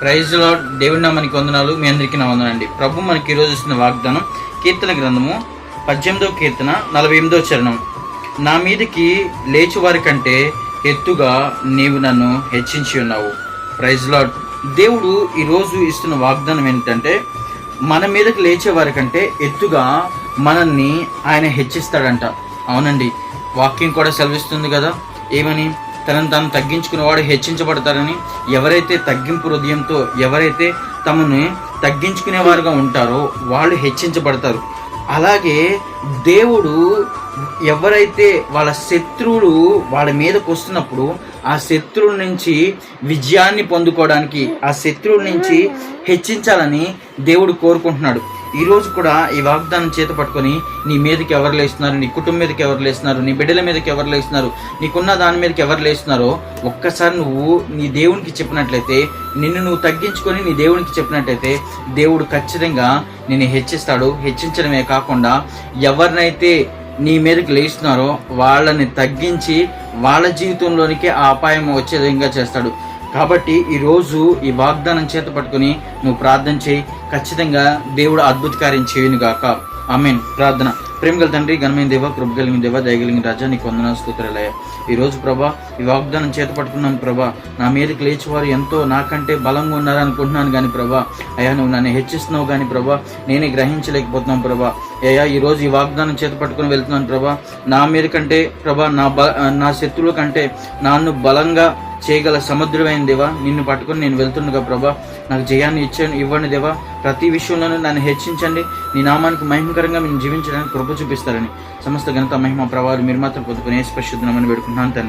ప్రైజ్లో దేవుడి నామానికి వందనాలు. మీ అందరికీ నా వందనండి ప్రభు మనకి ఈరోజు ఇస్తున్న వాగ్దానం కీర్తన గ్రంథము పద్దెనిమిదో కీర్తన నలభై ఎనిమిదో చరణం. నా మీదకి లేచి వారి కంటే ఎత్తుగా నీవు నన్ను హెచ్చించి ఉన్నావు. ప్రైజ్ లాడ్ దేవుడు ఈరోజు ఇస్తున్న వాగ్దానం ఏంటంటే మన మీదకి లేచే వారి కంటే ఎత్తుగా మనల్ని ఆయన హెచ్చిస్తాడంట. అవునండి. వాక్యం కూడా సెలవిస్తుంది కదా. ఏమని? తనను తాను తగ్గించుకునేవాడు హెచ్చించబడతారని ఎవరైతే తగ్గింపు హృదయంతో ఎవరైతే తమని తగ్గించుకునేవారుగా ఉంటారో వాళ్ళు హెచ్చించబడతారు. అలాగే దేవుడు ఎవరైతే వాళ్ళ శత్రువులు వాళ్ళ మీదకు వస్తున్నప్పుడు ఆ శత్రువుల నుంచి విజయాన్ని పొందుకోవడానికి ఆ శత్రువుల నుంచి హెచ్చించాలని దేవుడు కోరుకుంటున్నాడు. ఈరోజు కూడా ఈ వాగ్దానం చేత పట్టుకొని నీ మీదకి ఎవరు లేస్తున్నారు నీ కుటుంబం మీదకి ఎవరు లేస్తున్నారు నీ బిడ్డల మీదకి ఎవరు లేస్తున్నారు నీకున్న దాని మీదకి ఎవరు లేస్తున్నారో ఒక్కసారి నువ్వు నీ దేవునికి చెప్పినట్లయితే నిన్ను నువ్వు తగ్గించుకొని నీ దేవునికి చెప్పినట్లయితే దేవుడు ఖచ్చితంగా నిన్ను హెచ్చిస్తాడు. హెచ్చించడమే కాకుండా ఎవరినైతే నీ మీదకి లేస్తున్నారో వాళ్ళని తగ్గించి వాళ్ళ జీవితంలోనికి ఆ అపాయం వచ్చే విధంగా చేస్తాడు. కాబట్టి ఈరోజు ఈ వాగ్దానం చేత పట్టుకుని నువ్వు ప్రార్థన చేయి. ఖచ్చితంగా దేవుడు అద్భుత కార్యం చేయను గాక ఆమెన్. ప్రార్థన. ప్రేమగల తండ్రి ఘనమైన దేవ కృప కలిగిన దేవ దయగలిగిన రాజా నీకు వందన స్తోత్రాలయ ఈ రోజు ప్రభా ఈ వాగ్దానం చేత పట్టుకున్నాం ప్రభా. నా మీదకి లేచేవారు ఎంతో నాకంటే బలంగా ఉన్నారనుకుంటున్నాను కానీ ప్రభా. అయ్యా నువ్వు నన్ను హెచ్చిస్తున్నావు కానీ ప్రభా. నేనే గ్రహించలేకపోతున్నాను ప్రభా. అయ్యా ఈ రోజు ఈ వాగ్దానం చేత పట్టుకుని వెళ్తున్నాను ప్రభా. నా మీద కంటే ప్రభా నా బ నా శత్రువుల కంటే నన్ను బలంగా చేయగల సముద్రమైన దేవా నిన్ను పట్టుకొని నేను వెళ్తుండగా ప్రభా నాకు జయాన్ని ఇచ్చాను ఇవ్వండి దేవా. ప్రతి విషయంలోనూ నన్ను హెచ్చించండి. నీ నామానికి మహిమకరంగా నేను జీవించడానికి కృప చూపిస్తారని. సమస్త ఘనత మహిమ ప్రభావాలు మీరు మాత్రం పొందుకునే స్పష్టమని పెడుకుంటున్నాను తండ్రి.